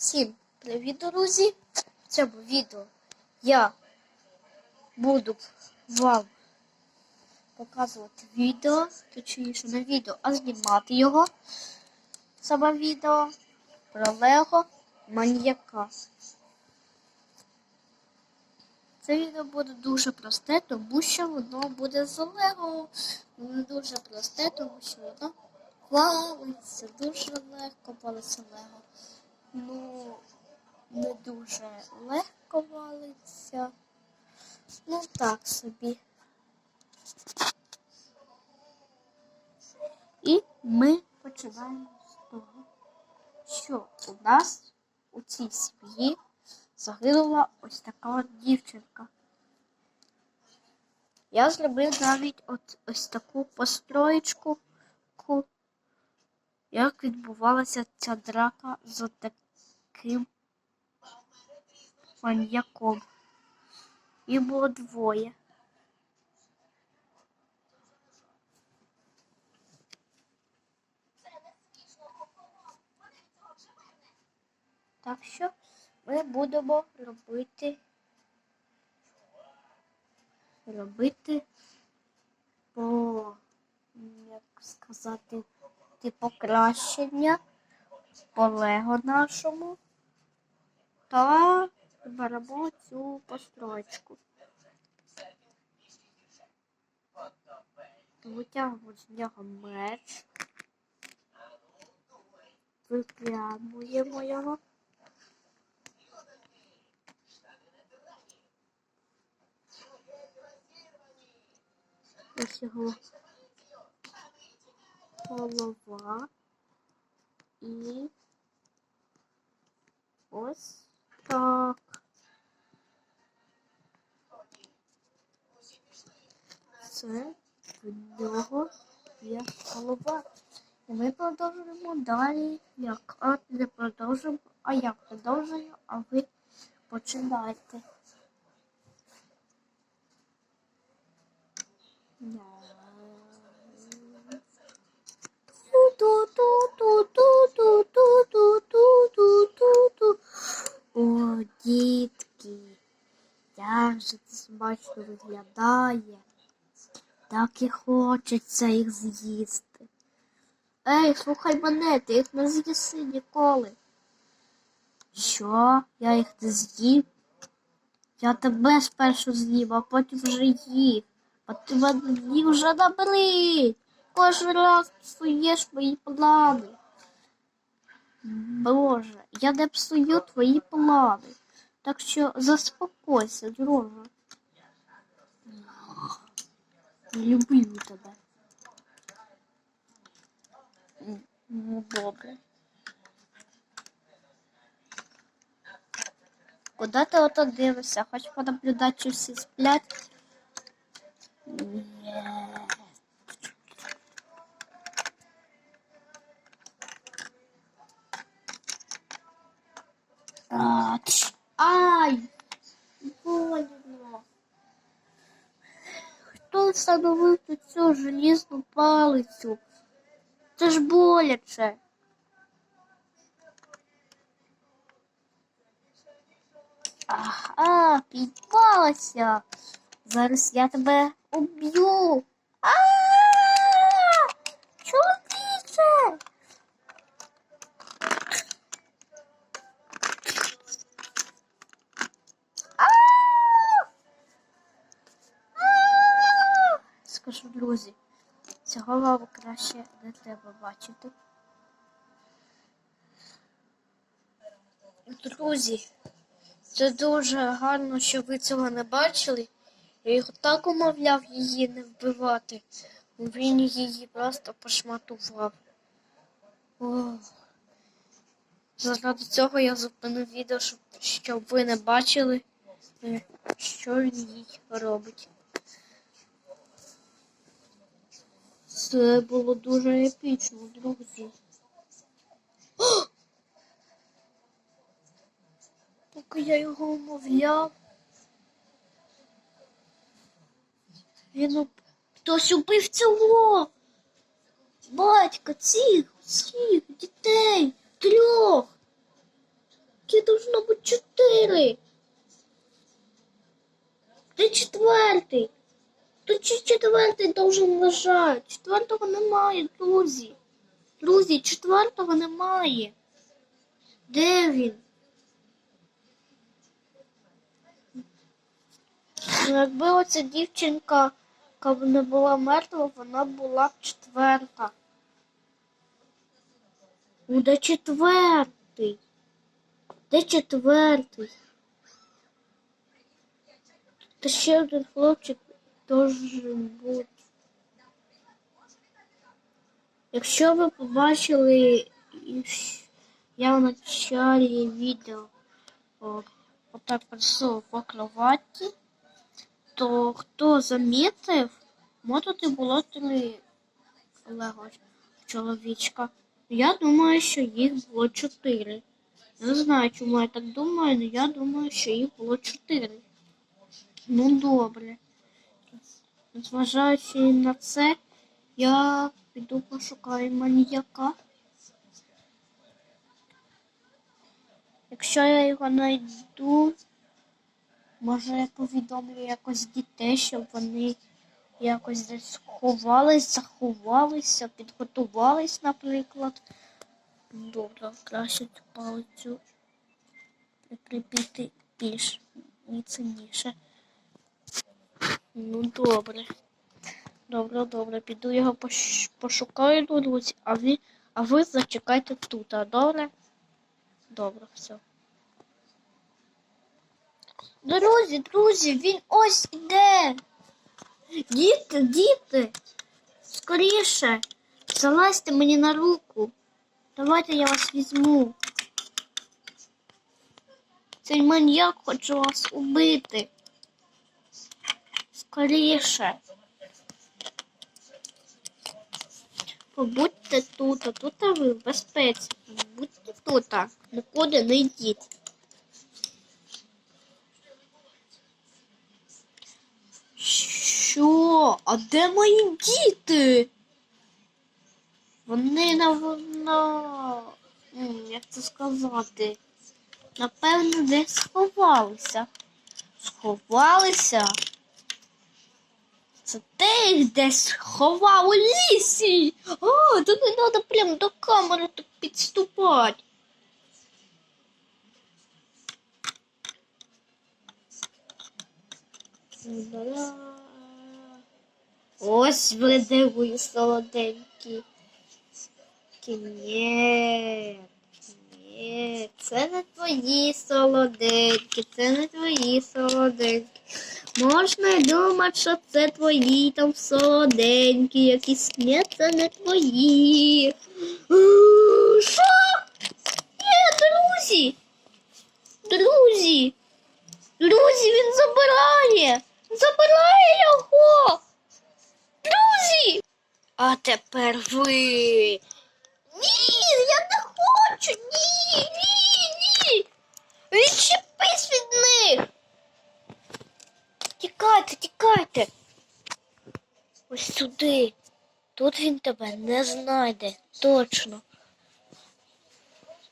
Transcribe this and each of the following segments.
Всім привіт, друзі! В цьому відео я буду вам показувати відео, точніше не відео, а знімати його. Саме відео про Лего Маніяка. Це відео буде дуже просте, тому що воно буде з Лего. Воно дуже просте, тому що воно валиться, дуже легко валиться Лего. Ну, не дуже легко валиться. Ну, так собі. І ми починаємо з того, що у нас у цій сім'ї загинула ось така дівчинка. Я зробив навіть от ось таку построєчку, як відбувалася ця драка з от таким маньяком. Їх було двоє. Так що ми будемо робити робити по, як сказати, ті покращення по лего нашому та беремо цю постройку. Витягуємо з нього меч, випрямуємо його. Ось його голова і ось так. Це в нього є голова. І ми продовжуємо далі. Як а не продовжуємо, а я продовжую, а ви починайте. Ту-ту-ту-ту-ту-ту-ту-ту-ту-ту. О, дітки, як же це смачно виглядає. Так і хочеться їх з'їсти. Ей, слухай мене, ти їх не з'їси ніколи. Що? Я їх не з'їм? Я тебе спершу з'їм, а потім вже їх. А ти мене вже набрид. Кожен раз псуєш мої плани. Боже, я не псую твої плани. Так що заспокойся, друже. Люблю тебе. Ну, добре. Куди ти ото дивишся? Хоч понаблюдати, що всі сплять? Ні. Тут цю желізну палицю? Це ж боляче. Ага, підпалася. Зараз я тебе уб'ю. А! Скажу, друзі, цього вам краще не треба бачити. Друзі, це дуже гарно, що ви цього не бачили. Я його так умовляв її не вбивати. Він її просто пошматував. Заради цього я зупинив відео, щоб, щоб ви не бачили, е, що він їй робить. Це було дуже епічно, друзі. О! Поки я його умовляв. Він об... хтось убив цього. Батька, цих, всіх, дітей, трьох. Ті должно бути чотири. Де четвертий? Тут чи четвертий должен лежати. Четвертого немає, друзі. Друзі, четвертого немає. Де він? Ну, Якби оця дівчинка не була мертва, вона була б четверта. Ну, де четвертий? Де четвертий? Та ще один хлопчик должен бути. Якщо ви побачили, я в началі відео отак присов по кроваті, то хто замітив, можете було три Лего чоловічка. Я думаю, що їх було чотири. Не знаю, чому я так думаю, але я думаю, що їх було чотири. Ну, добре. Зважаючи на це, я піду пошукаю маніяка. Якщо я його знайду, може я повідомлю якось дітей, щоб вони якось десь ховались, заховалися, підготувались, наприклад. Добре, краще цю палицю прикріпити більш міцніше. Ну, добре. Добре, добре. Піду його пош- пошукаю, друзі, а ви, а ви зачекайте тут, а добре? Добре, все. Друзі, друзі, він ось іде. Діти, діти, скоріше, залазьте мені на руку. Давайте я вас візьму. Цей маньяк хоче вас убити. Скоріше. Побудьте тут, а тут ви в безпеці. Будьте тут, нікуди не йдіть. Що? А де мої діти? Вони на, як це сказати? Напевно, десь сховалися. Сховалися? Це ти десь сховав у лісі. А, тут не треба прямо до камери підступати. Ось ви дивує солоденькі. Ні, це не твої солоденькі, це не твої солоденькі. Можна думати, що це твої там солоденькі, якісь ні, це не твої. Що? Ні, друзі. Друзі. Друзі, він забирає. Забирає його. Друзі. А тепер ви. Ні, я не хочу. Ні, ні, ні. Відчепись від них. Тікайте, тікайте. Ось сюди. Тут він тебе не знайде. Точно.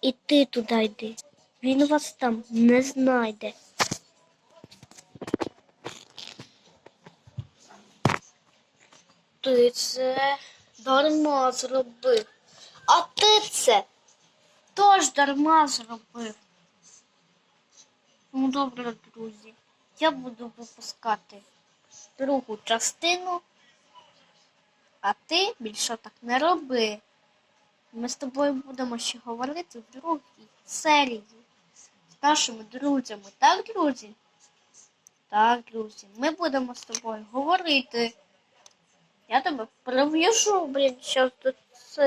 І ти туди йди. Він вас там не знайде. Ти це дарма зробив. А ти це теж дарма зробив. Ну, добре, друзі. Я буду випускати другу частину, а ти більше так не роби. Ми з тобою будемо ще говорити в другій серії з нашими друзями. Так, друзі? Так, друзі, ми будемо з тобою говорити. Я тебе прив'яжу, блін, ще до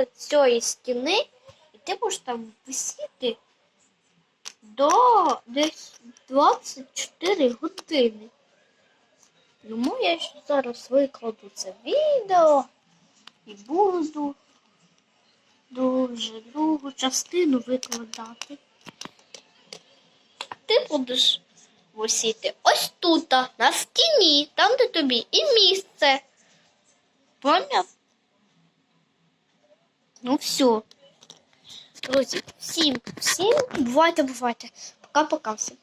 цієї стіни, і ти будеш там висіти до десь 24 години. Тому я зараз викладу це відео і буду дуже другу частину викладати. Ти будеш висіти ось тут, на стіні, там, де тобі і місце. Поняв? Ну все. Друзі, всім, всім бувайте, бувайте. Пока-пока всім.